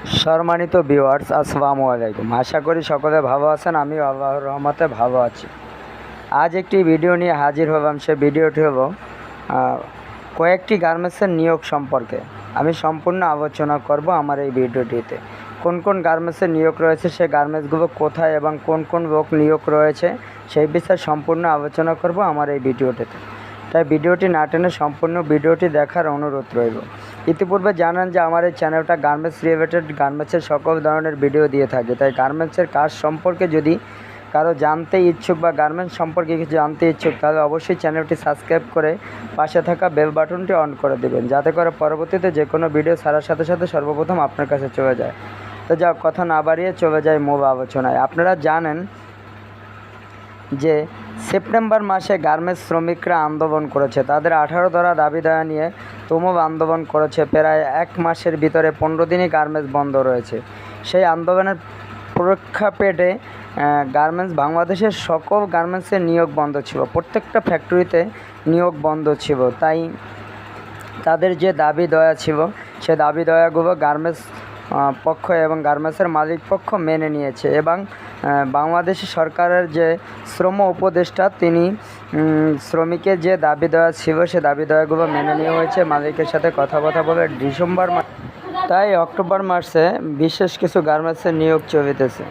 সম্মানিত ভিউয়ার্স আসসালামু আলাইকুম। আশা করি সকলে ভালো আছেন আমি আল্লাহর রহমতে ভালো আছি। আজ একটি ভিডিও নিয়ে হাজির হলাম, সে ভিডিওটি হলো কয়েকটি গার্মেন্টসের নিয়োগ সম্পর্কে। আমি সম্পূর্ণ আলোচনা করব আমার এই ভিডিওটিতে কোন কোন গার্মেন্টসের নিয়োগ রয়েছে, সে গার্মেন্টসগুলো কোথায় এবং কোন কোন লোক নিয়োগ রয়েছে, সেই বিষয়ে সম্পূর্ণ আলোচনা করব আমার এই ভিডিওটিতে তাই ভিডিওটি না টেনে সম্পূর্ণ ভিডিওটি দেখার অনুরোধ রইল। ইতিপূর্বে জানান যে আমার এই চ্যানেলটা গার্মেন্টস রিলেটেড গার্মেন্টসের সকল ধরনের ভিডিও দিয়ে থাকে। তাই গার্মেন্টসের কাজ সম্পর্কে যদি কারও জানতে ইচ্ছুক বা গার্মেন্টস সম্পর্কে কিছু জানতে ইচ্ছুক, তাহলে অবশ্যই চ্যানেলটি সাবস্ক্রাইব করে পাশে থাকা বেল বাটনটি অন করে দেবেন, যাতে করে পরবর্তীতে যে কোনো ভিডিও ছাড়ার সাথে সাথে সর্বপ্রথম আপনার কাছে চলে যায়। তো যা কথা না বাড়িয়ে চলে যায় মূল আলোচনায়। আপনারা জানেন যে সেপ্টেম্বর মাসে গার্মেন্টস শ্রমিকরা আন্দোলন করেছে। তাদের আঠারো ধরা দাবি দেওয়া নিয়ে তুমুল আন্দোলন করেছে। প্রায় এক মাসের ভিতরে পনেরো দিনই গার্মেন্টস বন্ধ রয়েছে। সেই আন্দোলনের প্রেক্ষাপটে গার্মেন্টস বাংলাদেশের সকল গার্মেন্টসের নিয়োগ বন্ধ ছিল। প্রত্যেকটা ফ্যাক্টরিতে নিয়োগ বন্ধ ছিল। তাই তাদের যে দাবি দয়া ছিল, সে দাবি দয়াগুলো গার্মেন্টস পক্ষ এবং গার্মেন্টসের মালিক পক্ষ মেনে নিয়েছে এবং বাংলাদেশ সরকারের যে শ্রম উপদেষ্টা তিনি শ্রমিকের যে দাবি দেওয়া ছিল সে দাবি দেওয়াগুলো মেনে নেওয়া হয়েছে। মালিকের সাথে কথা কথা বলে ডিসেম্বর মাস তাই অক্টোবর মাসে বিশেষ কিছু গার্মেন্টসের নিয়োগ চলিতেছে।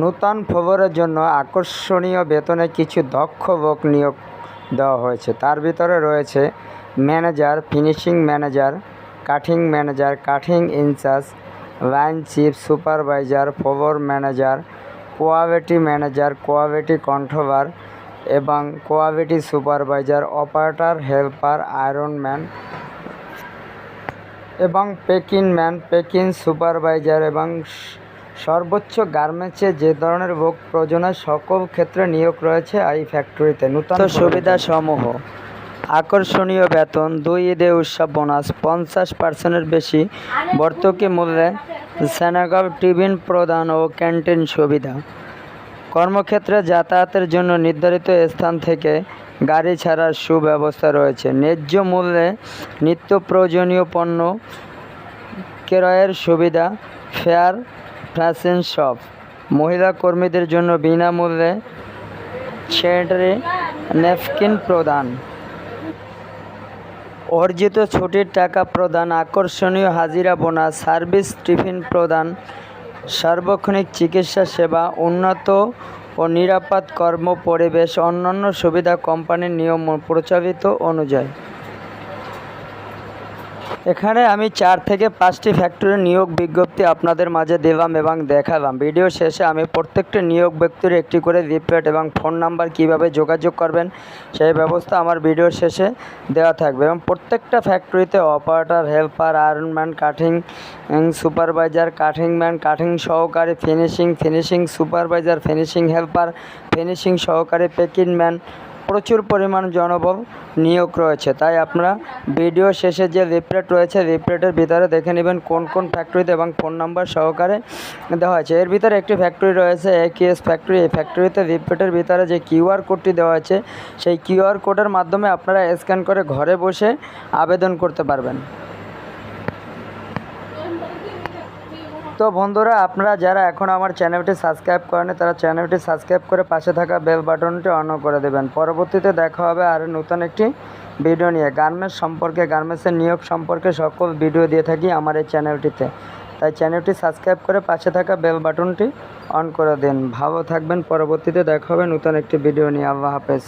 নূতন খবরের জন্য আকর্ষণীয় বেতনে কিছু দক্ষ লোক নিয়োগ দেওয়া হয়েছে। তার ভিতরে রয়েছে manager, finishing manager cutting manager, cutting in-charge, line chief, supervisor, floor manager quality manager quality controller এবং quality supervisor, operator, helper ironman এবং পেকিং ম্যান, পেকিং সুপারভাইজার এবং সর্বোচ্চ গার্মেন্টসে যে ধরনের ভোগ প্রয়োজন সকল ক্ষেত্রে নিয়োগ রয়েছে এই ফ্যাক্টরিতে। নূতন সুবিধা সমূহ আকর্ষণীয় বেতন, দুই ঈদে উৎসব বোনাস, পঞ্চাশ পার্সেন্টের বেশি ভর্তুকি মূল্যে সেনাগব টিফিন প্রদান ও ক্যান্টিন সুবিধা। কর্মক্ষেত্রে যাতায়াতের জন্য নির্ধারিত স্থান থেকে গাড়ি ছাড়ার সুব্যবস্থা রয়েছে। ন্যায্য মূল্যে নিত্য প্রয়োজনীয় পণ্য, ক্রয়ের সুবিধা, ফেয়ার, ফ্যাশন শপ। মহিলা কর্মীদের জন্য বিনামূল্যে স্যানিটারি, ন্যাপকিন প্রদান। অর্জিত ছুটির টাকা প্রদান, আকর্ষণীয় হাজিরা বোনাস, সার্ভিস টিফিন প্রদান, সার্বক্ষণিক চিকিৎসা সেবা, উন্নত ও নিরাপদ কর্ম পরিবেশ অন্যান্য সুবিধা কোম্পানির নিয়ম প্রচলিত অনুযায়ী। এখানে আমি চার থেকে পাঁচটি ফ্যাক্টরির নিয়োগ বিজ্ঞপ্তি আপনাদের মাঝে দিলাম এবং দেখালাম। ভিডিও শেষে আমি প্রত্যেকটি নিয়োগ ব্যক্তির একটি করে লিফলেট এবং ফোন নাম্বার কীভাবে যোগাযোগ করবেন, সেই ব্যবস্থা আমার ভিডিওর শেষে দেওয়া থাকবে এবং প্রত্যেকটা ফ্যাক্টরিতে operator helper ironman cutting supervisor cutting man cutting সহকারী finishing finishing supervisor finishing helper finishing সহকারী পেকিং ম্যান প্রচুর পরিমাণ জনবল নিয়োগ রয়েছে। তাই আপনারা ভিডিও শেষে যে রিপ্লেট রয়েছে, রিপ্লেটের ভিতরে দেখে নেবেন কোন কোন ফ্যাক্টরিতে এবং ফোন নাম্বার সহকারে দেওয়া হয়েছে। এর ভিতরে একটি ফ্যাক্টরি রয়েছে এস ফ্যাক্টরি এই ফ্যাক্টরিতে রিপ্লেটের ভিতরে যে কিউআর কোডটি দেওয়া আছে সেই কিউআর কোডের মাধ্যমে আপনারা স্ক্যান করে ঘরে বসে আবেদন করতে পারবেন। তো বন্ধুরা, আপনারা যারা এখন আমার চ্যানেলটি সাবস্ক্রাইব করেনি তারা চ্যানেলটি সাবস্ক্রাইব করে পাশে থাকা বেল বাটনটি অন করে দেবেন। পরবর্তীতে দেখা হবে আর নতুন একটি ভিডিও নিয়ে। গার্মেন্টস সম্পর্কে, গার্মেন্টসের নিয়োগ সম্পর্কে সকল ভিডিও দিয়ে থাকি আমার এই চ্যানেলটিতে। তাই চ্যানেলটি সাবস্ক্রাইব করে পাশে থাকা বেল বাটনটি অন করে দিন। ভালো থাকবেন, পরবর্তীতে দেখা হবে নতুন একটি ভিডিও নিয়ে। আল্লাহ হাফেজ।